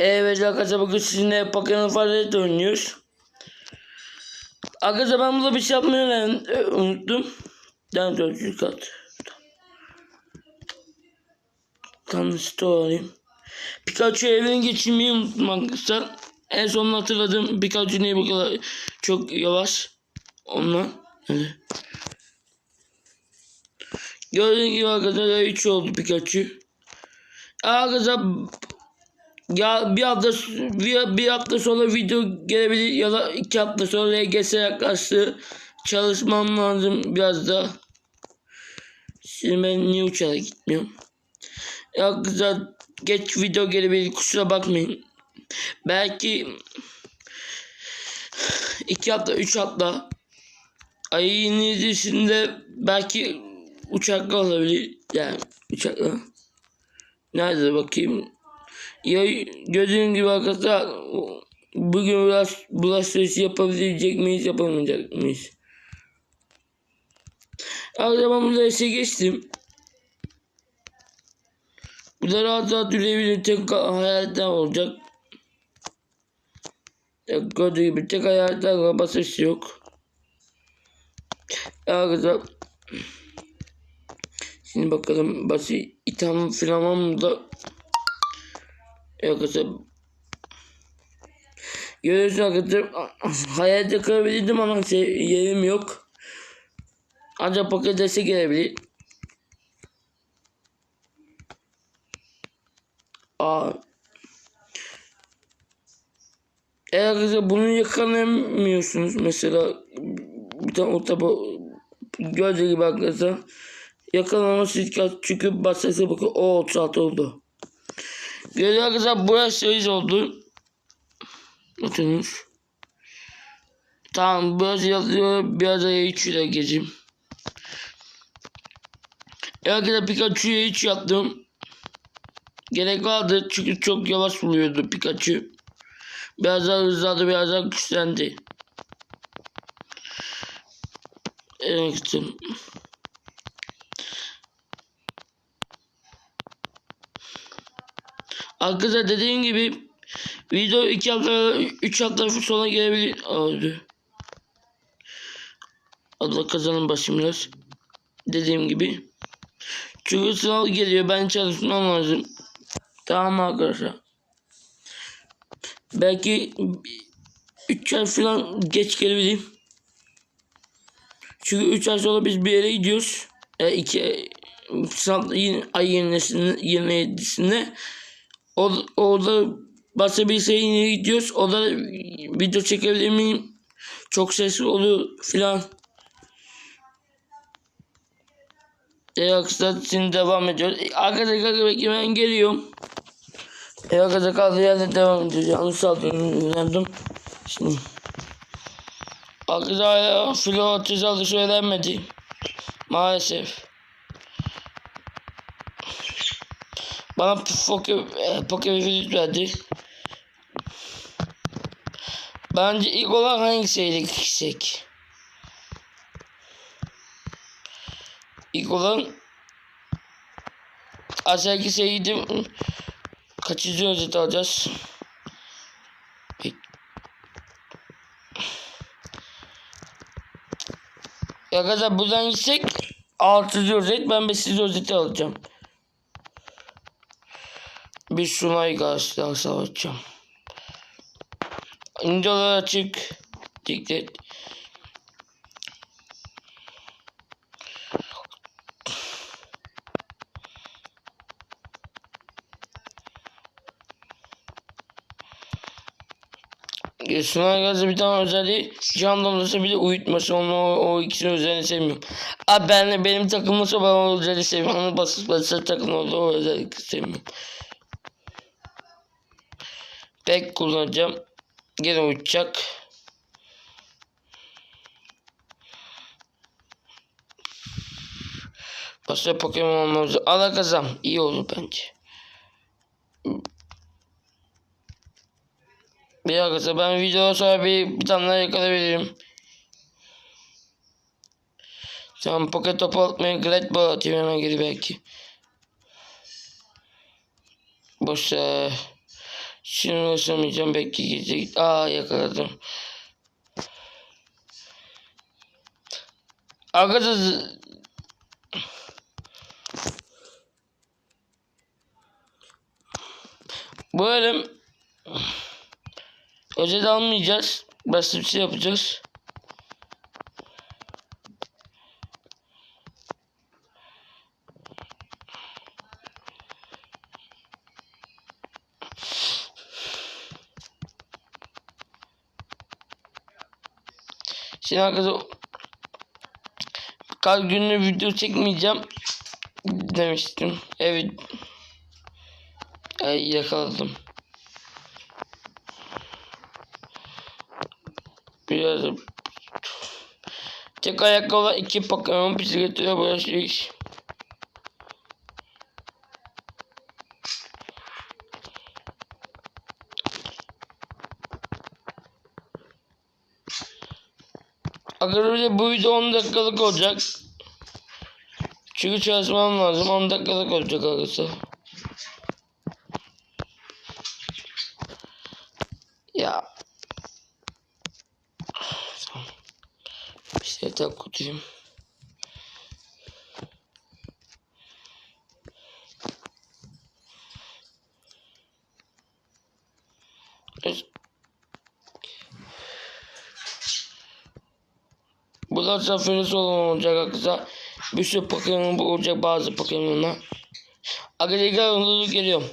Evet arkadaşlar bugün sizinle Pokemon Fazlet oynuyoruz. Arkadaşlar ben burada bir şey yapmayı e, unuttum. Ben dördüncü kat. Tam store alayım. Pikachu evini geçirmeyi unuttum arkadaşlar. En son hatırladım Pikachu niye bu kadar çok yavaş. Ondan. Öyle. Gördüğünüz gibi arkadaşlar 3 oldu Pikachu. Arkadaşlar ya bir hafta bir, bir hafta sonra video gelebilir ya da iki hafta sonra LGS yaklaştı. Çalışmam lazım biraz da. Şimdi ben niye uçarak gitmiyorum? Ya kızlar geç video gelebilir kusura bakmayın. Belki iki hafta üç hafta ayın yedisinde belki uçakla olabilir. Yani uçakla. Nerede bakayım? Ya gördüğün gibi arkadaşlar bugün biraz bulaştırıcı yapabilecek miyiz yapamayacak mıyız? Arkadaşlar ben burada işe geçtim. Burada rahat rahat yürüyebilir tek hayaletler olacak. Ya Gördüğü gibi tek hayaletler var basış yok. Arkadaşlar Şimdi bakalım basit itham falan da Arkadaşlar Görüyorsunuz arkadaşlar Hayatta kırabilirdim ama şey, yerim yok. Ancak paketese gelebilir. Aa. Eğer arkadaşlar bunu yakalayamıyorsunuz mesela bir tane o taba gördüğü gibi arkadaşlar. Yakalaması çünkü basarsa bakın o 36 oldu. Görüyor arkadaşlar burası 8 oldu. Bakınız. Tamam biraz yazıyor biraz da 3 ile geçeyim. Evet arkadaşlar Pikachu'ya 3 yaptım. Gerek vardı çünkü çok yavaş buluyordu Pikachu. Biraz daha hızlandı biraz daha güçlendi. Evet. Arkadaşlar dediğim gibi video 2 hafta 3 hafta sonra gelebilir. Oldu. Allah kazanın başım biraz. Dediğim gibi. Çünkü sınav geliyor ben çalışmam lazım. Tamam arkadaşlar. Belki 3 ay falan geç gelebilirim. Çünkü 3 ay sonra biz bir yere gidiyoruz. E, iki, yine, ay 27'sinde o, orada başka bir şey gidiyoruz. Orada video çekebilir miyim? Çok sesli oluyor filan. E arkadaşlar şimdi devam ediyoruz. Arkadaşlar bekle ben geliyorum. E arkadaşlar kaldığı yerde devam ediyoruz. Yanlış saldırdım. Şimdi. Arkadaşlar filo cezalı söylenmedi. Maalesef. Bana Poke, Poke Filit verdi. Bence ilk olan hangisiydi gitsek? İlk olan aşağıdaki seyirdim. Kaçıncı özet alacağız? Ya kadar buradan gitsek 6. özet ben 5. özeti alacağım. Bir Sunay karşılar savaşacağım. İnceler açık. Dikkat. Sunay gazı bir tane özelliği cam damlası bir de uyutması onu o, o ikisini özelliğini sevmiyorum. Abi ben benim takılması ben o özelliği sevmiyorum. Hani basıp basıp takım oldu o özelliği sevmiyorum. Pek kullanacağım. Gene uçacak. Başka Pokemon olmamız alakazam iyi olur bence. Bir dakika ben video sonra bir, bir tane daha yakalayabilirim. Tamam poket topu atmaya Great Ball atayım hemen geri belki. Boş ver. Şimdi ulaşamayacağım. Belki gidecek. Aa yakaladım. Arkadaşlar bu bölüm özel almayacağız. Basit bir şey yapacağız. Şimdi arkadaşlar kaç günlük video çekmeyeceğim demiştim. Evet. Ay yakaladım. Biraz tek ayakkabı iki Pokemon bisikletiyle başlıyor. Arkadaşlar bu video 10 dakikalık olacak. Çünkü çalışmam lazım. 10 dakikalık olacak arkadaşlar. Ya. Bir şey daha kutayım. Evet. Zaferi olan olacak arkadaşlar. Bir sürü Pokemon olacak bazı Pokemon'lar. Arkadaşlar onu geliyorum.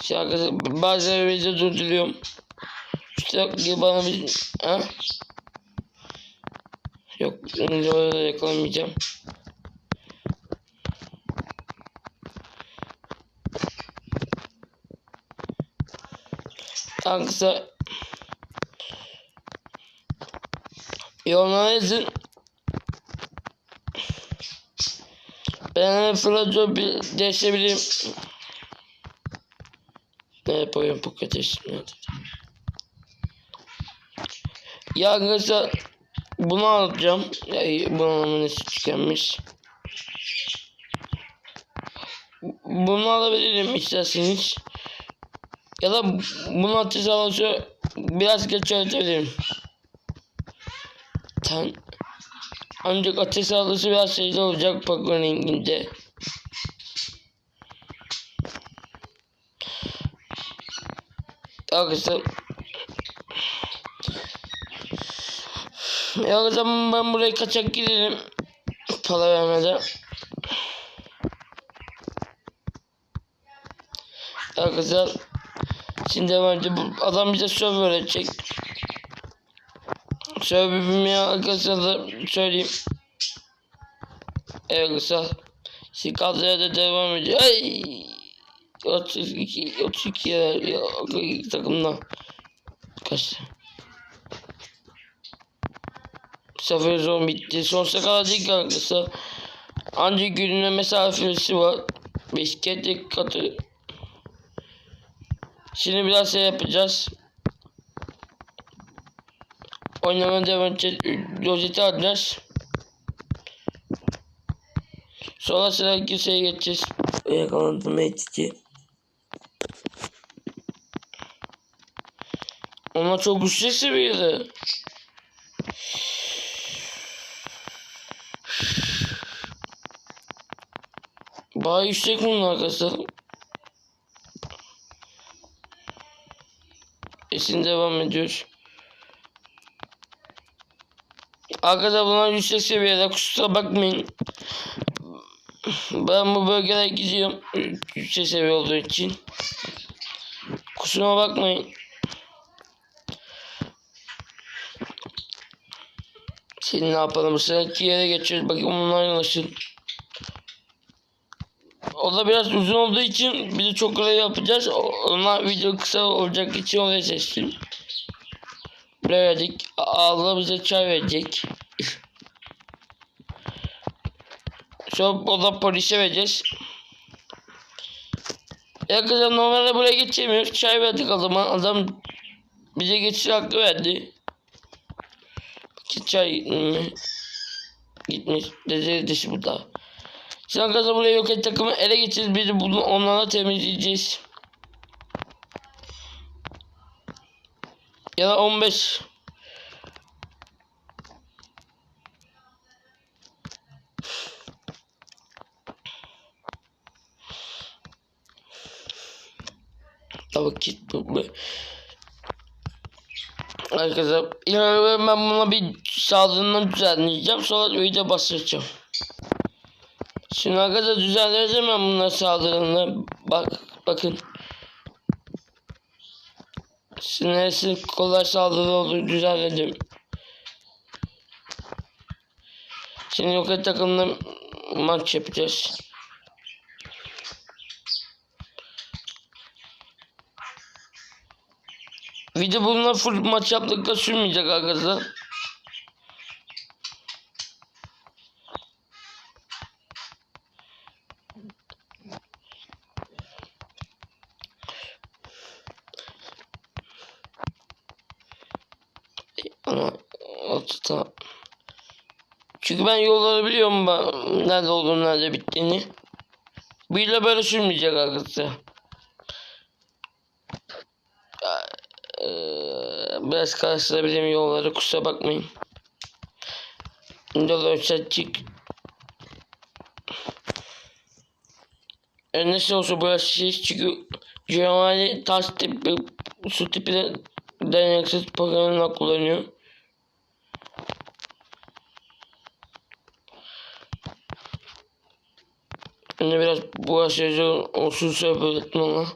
İşte arkadaşlar bazı video durduruyorum. İşte bana bir... Ha? Yok orada yakalamayacağım. Arkadaşlar Yorumlara yazın. Ben Flajo bir değişebilirim. Ne yapıyorum bu kadar Ya arkadaşlar bunu alacağım. Ya, bunu almamın nasıl tükenmiş. Bunu alabilirim isterseniz. Ya da bunu alırsa biraz geç öğretebilirim. Tan ancak ateş saldırısı biraz şeyde olacak Pokemon ringinde. Arkadaşlar Ya o zaman ben buraya kaçak gidelim. Para vermeden. Arkadaşlar Şimdi önce adam bize server öğretecek. Bilmeyen arkadaşlar da söyleyeyim. Evet arkadaşlar. Kadroya da devam ediyor. Ay! 32 32 ya, ya takımda kaçtı? Sefer son bitti. Sonsuza kadar değil arkadaşlar. Ancak gününe mesafesi var. Bisiklet katı. Şimdi biraz şey yapacağız. Oynamaya devam edeceğiz. Rozeti alacağız. Sonra sıra kimseye geçeceğiz. Yakalandım etici. Onlar çok güçlü seviyede. Bayağı yüksek bunlar arkadaşlar. Esin devam ediyor. Arkadaşlar bunlar yüksek seviyede kusura bakmayın. Ben bu bölgede gidiyorum. Yüksek seviye olduğu için. Kusura bakmayın. Şimdi ne yapalım? Sıradaki yere geçiyoruz. Bakın bunlar nasıl. O da biraz uzun olduğu için de çok kolay yapacağız. Onlar video kısa olacak için oraya seçtim. Buraya verdik. Allah bize çay verecek. Sonra o da polise vereceğiz. Ya kızım normalde buraya geçemiyoruz. Çay verdik adama. Adam bize geçiş hakkı verdi. Ki çay gitmiş. Dışı burada. Şimdi arkadaşlar buraya yok et takımı ele geçeceğiz. Biz de bunu onlara temizleyeceğiz. Ya da 15. Bu. bu. Arkadaşlar ileride ben buna bir sağlığından düzenleyeceğim. Sonra video bastıracağım. Şimdi arkadaşlar düzenleyeceğim ben bunları sağlığını. Bak bakın. Neresi kolay saldırı olduğunu düzenledim. Şimdi roket takımla maç yapacağız. Video bununla full maç yaptıkta sürmeyecek arkadaşlar. Çünkü ben yolları biliyorum ben nerede olduğunu nerede bittiğini. Bu ile böyle sürmeyecek arkadaşlar. Ee, biraz karıştırabilirim yolları kusura bakmayın. Yollar çık. E, nasıl olsa burası şey çünkü Giovanni taş tipi su tipi de dayanıksız programına kullanıyor. De biraz bu aşağıda olsun söyledim ama. Bir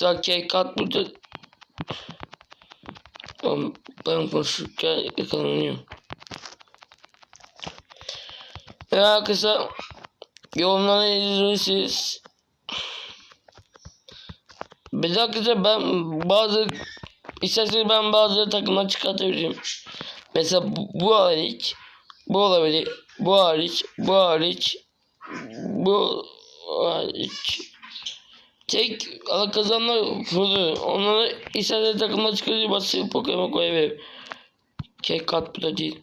dahaki kat burada. Ben, ben konuşurken yakalanıyorum. Ya kısa yorumlara yazıyorsunuz. Bir dakika ben bazı isterseniz ben bazı takımlar çıkartabilirim. Mesela bu, bu hariç bu olabilir. Bu hariç bu hariç bu hariç tek ala kazanlar fırı. Onları isterseniz takımlar çıkartabilirim. Basıp Pokemon koyabilirim. Kek kat bu da değil.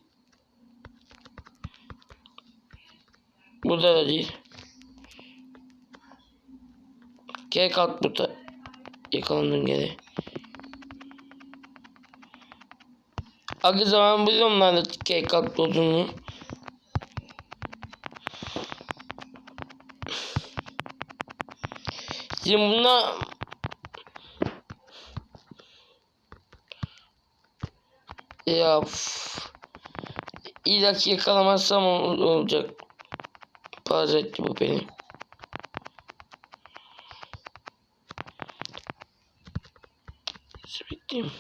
Burada da değil. Kek at burada. Yakalandım geri. Akı zaman biliyorum de kek at olduğunu. Şimdi buna ya uf. İlla ki yakalamazsam ol- olacak. Paz etti bu beni. Bekleyeyim.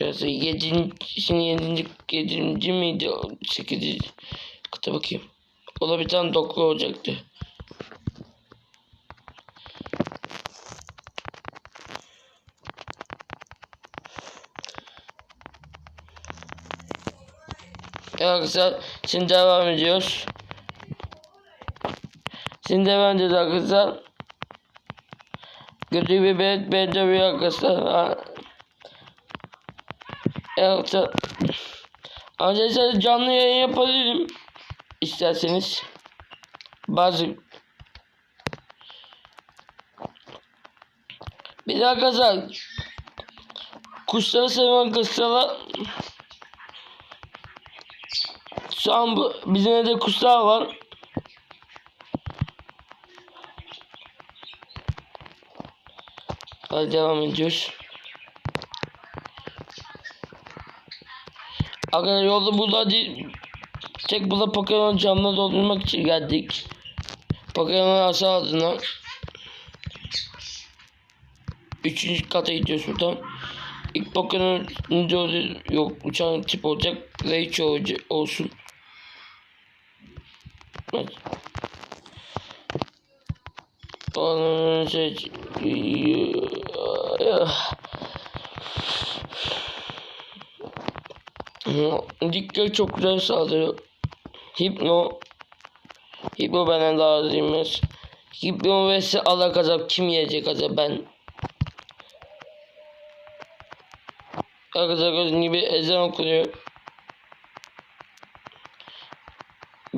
Biraz yedinci, şimdi yedinci, yedinci miydi? Sekizinci. Kıta bakayım. O da bir tane doklu olacaktı. Arkadaşlar şimdi devam ediyoruz. Şimdi devam ediyoruz arkadaşlar. Kötü bir bet ben de bir arkadaşlar. Evet. Arkadaşlar canlı yayın yapabilirim. İsterseniz. Bazı bir de arkadaşlar kuşları seven kuşlara şu an bu, bizim evde kuşlar var. Hadi devam ediyoruz. Arkadaşlar yolda burada değil. Tek burada Pokemon camına doldurmak için geldik. Pokemon aşağı adına. Üçüncü kata gidiyoruz buradan. İlk Pokemon yok uçan tip olacak. Raichu olacak, olsun. Evet. Onun şey... Dikkat çok güzel saldırıyor. Hipno. Hipno benden daha azıymış. Hipno vs alakazap kim yiyecek acaba ben? Arkadaşlar gibi ezan okunuyor.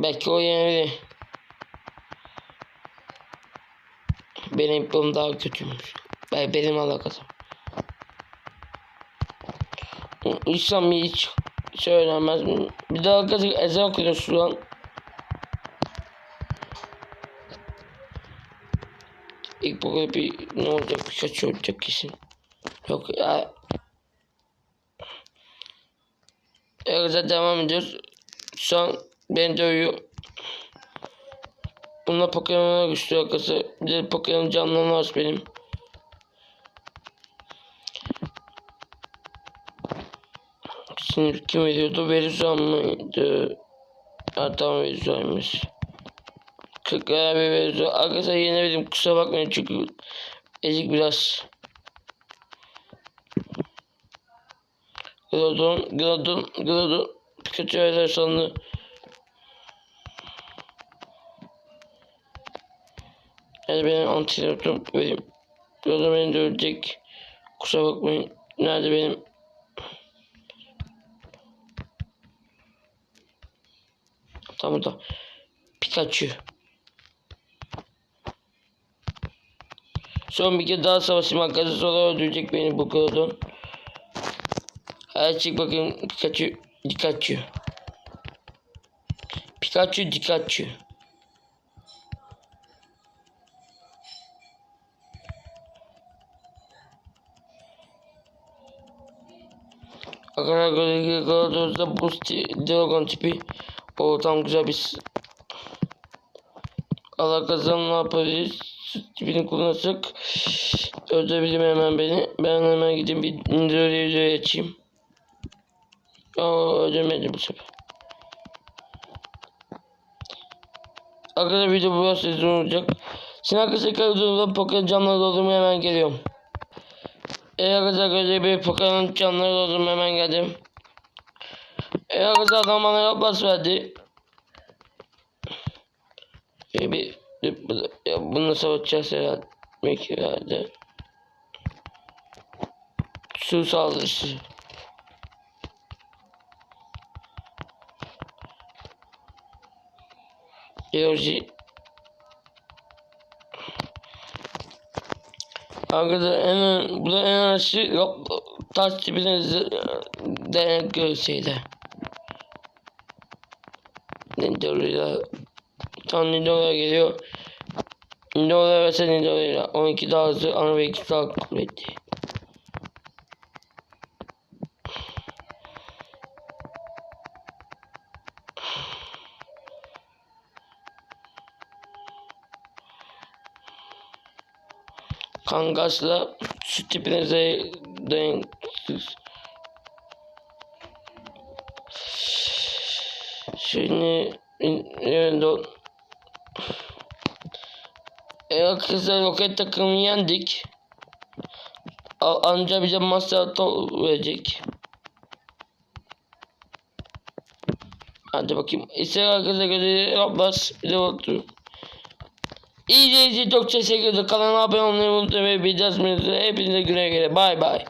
Belki o yenebilir. Benim yapım daha kötüymüş. Ben, benim alakası. İslam hiç söylemez? Bir daha arkadaşlar ezan okuyor şu an. İlk bir ne olacak birkaç olacak kesin. Yok ya. Evet devam ediyoruz. Şu an beni dövüyor. Bununla Pokemon'a güçlü arkadaşlar. Bir de Pokemon canlı var benim. Şimdi kim veriyordu? Verizon mıydı? Ha tamam Verizon'muş. 40 lira bir Verizon. Arkadaşlar yine verdim kusura bakmayın çünkü ezik biraz. Gradon, Gradon, Gradon. Pikachu öyle sandı. Yani benim antidotum vereyim. Gradon beni dövecek. Kusura bakmayın. Nerede benim Tam burada. Pikachu. Son bir kez daha savaşım arkadaşlar sonra öldürecek beni bu kodun. Hadi çık bakayım Pikachu. Pikachu. Pikachu Pikachu. Arkadaşlar Galadoz'da bu Dragon tipi o tam güzel bir alakasını ne yapabiliriz? Tipini kullanırsak öldürebilirim hemen beni. Ben hemen gideyim bir indiröre videoya açayım. Aa öldürmedi bu sefer. Arkadaşlar video burası sizin olacak. Şimdi arkadaşlar videoda Pokemon camları doldurmaya hemen geliyorum. Evet arkadaşlar bir Pokemon camları doldurmaya hemen geldim. E arkadaşlar adam bana yapmaz verdi. E bir, bir, bir ya bunu savaşacağız herhalde. Belki herhalde. Su saldırısı. Georgi. Arkadaşlar en bu da en aşı yok taş tipine denk görseydi. Nidora'yla tam Nidora geliyor. Nidora vs Nidora'yla 12 daha hızlı ama ve 2 daha kuvvetli. Kangasla şu tipinize dayanıksız. Şimdi evet kızlar roket takımı yendik. Anca bize master verecek. Hadi bakayım. İster arkadaşlar göre yapmaz. Bir de bakıyorum. İyi izleyiciyi çok teşekkür ederim. Kanala abone olmayı unutmayın Hepinize güle güle. Bay bay.